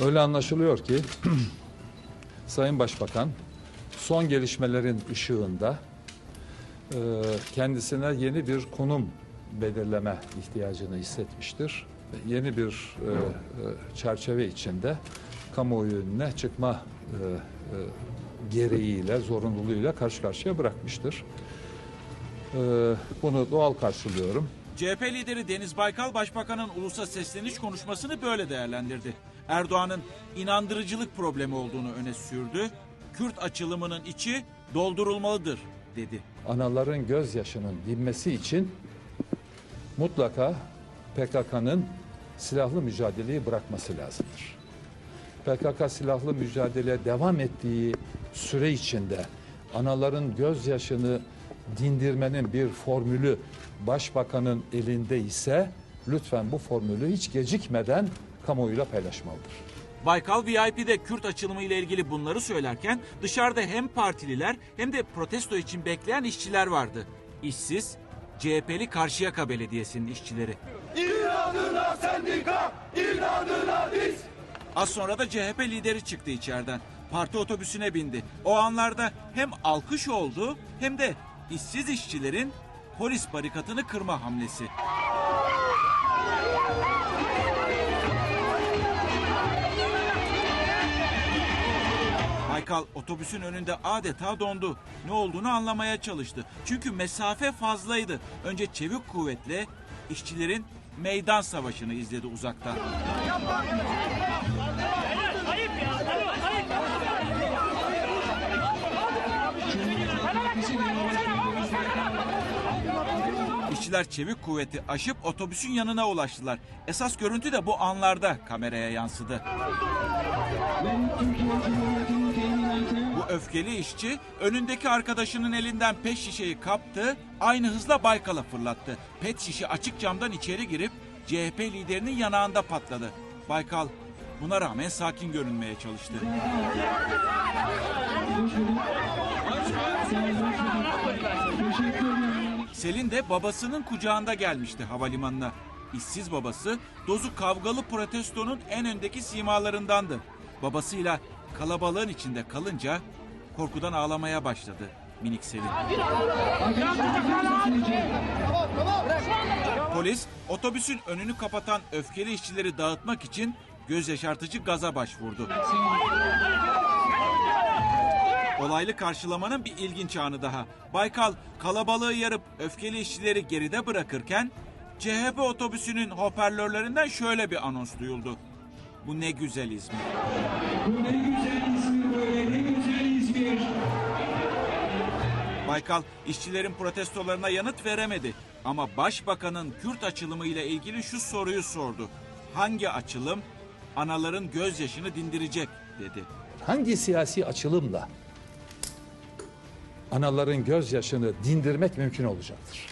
Öyle anlaşılıyor ki Sayın Başbakan son gelişmelerin ışığında e, kendisine yeni bir konum belirleme ihtiyacını hissetmiştir. Yeni bir e, e, çerçeve içinde kamuoyu önüne çıkma e, e, gereğiyle, zorunluluğuyla karşı karşıya bırakmıştır. E, bunu doğal karşılıyorum. CHP lideri Deniz Baykal Başbakan'ın ulusa sesleniş konuşmasını böyle değerlendirdi. Erdoğan'ın inandırıcılık problemi olduğunu öne sürdü. Kürt açılımının içi doldurulmalıdır dedi. anaların gözyaşının dinmesi için mutlaka PKK'nın silahlı mücadeleyi bırakması lazımdır. PKK silahlı mücadeleye devam ettiği süre içinde anaların gözyaşını dindirmenin bir formülü başbakanın elinde ise lütfen bu formülü hiç gecikmeden kamuoyuyla paylaşmalıdır. Baykal VIP'de Kürt açılımı ile ilgili bunları söylerken dışarıda hem partililer hem de protesto için bekleyen işçiler vardı. İşsiz, CHP'li Karşıyaka Belediyesi'nin işçileri. İnadına sendika, inadına biz. Az sonra da CHP lideri çıktı içeriden. Parti otobüsüne bindi. O anlarda hem alkış oldu hem de işsiz işçilerin polis barikatını kırma hamlesi. Baykal otobüsün önünde adeta dondu. Ne olduğunu anlamaya çalıştı. Çünkü mesafe fazlaydı. Önce çevik kuvvetle işçilerin meydan savaşını izledi uzaktan. İşçiler çevik kuvveti aşıp otobüsün yanına ulaştılar. Esas görüntü de bu anlarda kameraya yansıdı. Bu öfkeli işçi önündeki arkadaşının elinden pet şişeyi kaptı, aynı hızla Baykal'a fırlattı. Pet şişe açık camdan içeri girip CHP liderinin yanağında patladı. Baykal buna rağmen sakin görünmeye çalıştı. Selin de babasının kucağında gelmişti havalimanına. İşsiz babası dozu kavgalı protestonun en öndeki simalarındandı. Babasıyla kalabalığın içinde kalınca korkudan ağlamaya başladı minik Selin. Polis otobüsün önünü kapatan öfkeli işçileri dağıtmak için göz yaşartıcı gaza başvurdu. Olaylı karşılamanın bir ilginç anı daha. Baykal kalabalığı yarıp öfkeli işçileri geride bırakırken CHP otobüsünün hoparlörlerinden şöyle bir anons duyuldu. Bu ne güzel İzmir. Baykal işçilerin protestolarına yanıt veremedi. Ama başbakanın Kürt açılımı ile ilgili şu soruyu sordu. Hangi açılım anaların gözyaşını dindirecek dedi. hangi siyasi açılımla anaların gözyaşını dindirmek mümkün olacaktır?